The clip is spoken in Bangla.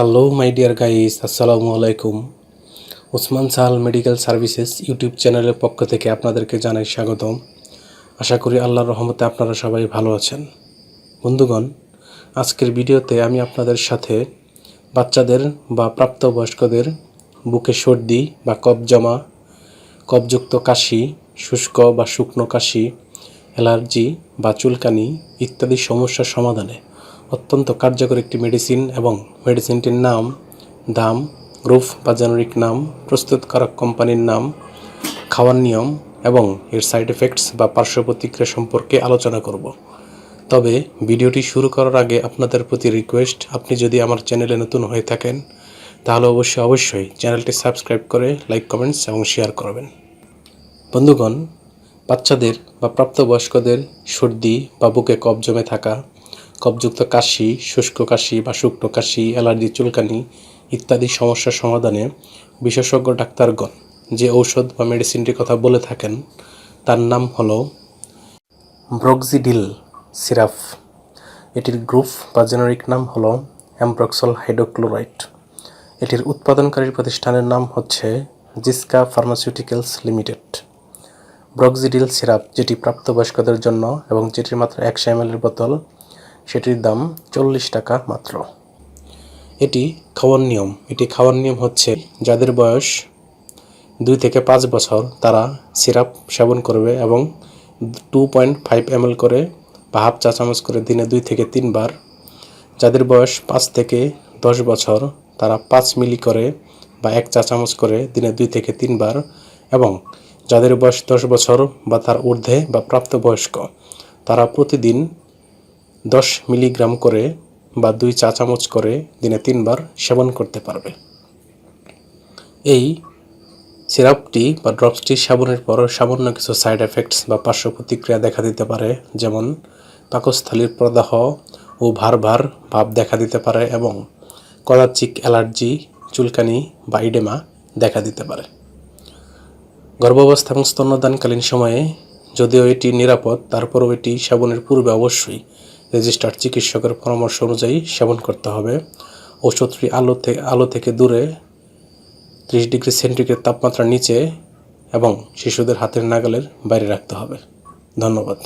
হ্যালো মাই ডিয়ার গাইস আসসালামু আলাইকুম Osman Sahal medical services YouTube চ্যানেলের পক্ষ থেকে আপনাদেরকে জানাই স্বাগতম। আশা করি আল্লাহর রহমতে আপনারা সবাই ভালো আছেন। বন্ধুগণ, আজকের ভিডিওতে আমি আপনাদের সাথে বাচ্চাদের বা প্রাপ্তবয়স্কদের বুকে সর্দি বা কফ জমা, কফযুক্ত কাশি, শুষ্ক বা শুকনো কাশি, অ্যালার্জি বা চুলকানি ইত্যাদি সমস্যার সমাধানে অত্যন্ত কার্যকর একটি মেডিসিন এবং মেডিসিনটির নাম দাম গ্রুপ বা জেনারিক নাম প্রস্তুতকারক কোম্পানির নাম, খাওয়ার নিয়ম এবং এর সাইড এফেক্টস বা পার্শ্ব প্রতিক্রিয়া সম্পর্কে আলোচনা করব। তবে ভিডিওটি শুরু করার আগে আপনাদের প্রতি রিকোয়েস্ট আপনি যদি আমার চ্যানেলে নতুন হয়ে থাকেন, তাহলে অবশ্যই অবশ্যই চ্যানেলটি সাবস্ক্রাইব করে লাইক কমেন্টস এবং শেয়ার করবেন। বন্ধুগণ, বাচ্চাদের বা প্রাপ্তবয়স্কদের সর্দি বা বুকে কফ জমে থাকা কফযুক্ত কাশি, শুষ্ক কাশি বা শুকনো কাশি, অ্যালার্জি, চুলকানি ইত্যাদি সমস্যার সমাধানে বিশেষজ্ঞ ডাক্তারগণ যে ঔষধ বা মেডিসিনটির কথা বলে থাকেন, তার নাম হলো ব্রক্সিডিল সিরাপ এটির গ্রুপ বা জেনারিক নাম হলো অ্যাম্প্রক্সল হাইড্রোক্লোরাইড। এটির উৎপাদনকারী প্রতিষ্ঠানের নাম হচ্ছে Ziska pharmaceuticals limited. Broxidil syrup, যেটি প্রাপ্তবয়স্কদের জন্য এবং যেটির মাত্র একশো এম বোতল সেটির দাম চল্লিশ টাকা মাত্র। এটি খাওয়ার নিয়ম। এটি খাওয়ার নিয়ম হচ্ছে যাদের বয়স দুই থেকে পাঁচ বছর, তারা সিরাপ সেবন করবে এবং টু পয়েন্ট ফাইভ এম করে বা হাফ চা চামচ করে দিনে দুই থেকে তিনবার যাদের বয়স পাঁচ থেকে দশ বছর, তারা পাঁচ মিলি করে বা এক চা চামচ করে দিনে দুই থেকে তিনবার এবং যাদের বয়স দশ বছর বা তার ঊর্ধ্বে বা প্রাপ্তবয়স্ক, তারা প্রতিদিন দশ মিলিগ্রাম করে বা দুই চা চামচ করে দিনে তিনবার সেবন করতে পারবে। এই সিরাপটি বা ড্রপসটি সেবনের পর সামান্য কিছু সাইড এফেক্টস বা পার্শ্ব প্রতিক্রিয়া দেখা দিতে পারে, যেমন পাকস্থলীর প্রদাহ ও ভার ভার ভাব দেখা দিতে পারে এবং কলাচিক অ্যালার্জি, চুলকানি বা ইডেমা দেখা দিতে পারে। গর্ভাবস্থা এবং স্তন্যদানকালীন সময়ে যদিও এটি নিরাপদ, তারপরও এটি সেবনের পূর্বে অবশ্যই রেজিস্টার্ড চিকিৎসকের পরামর্শ অনুযায়ী সেবন করতে হবে। ওষুধটি আলো থেকে আলো থেকে দূরে ত্রিশ ডিগ্রি সেন্টিগ্রেড তাপমাত্রার নিচে এবং শিশুদের হাতের নাগালের বাইরে রাখতে হবে। ধন্যবাদ।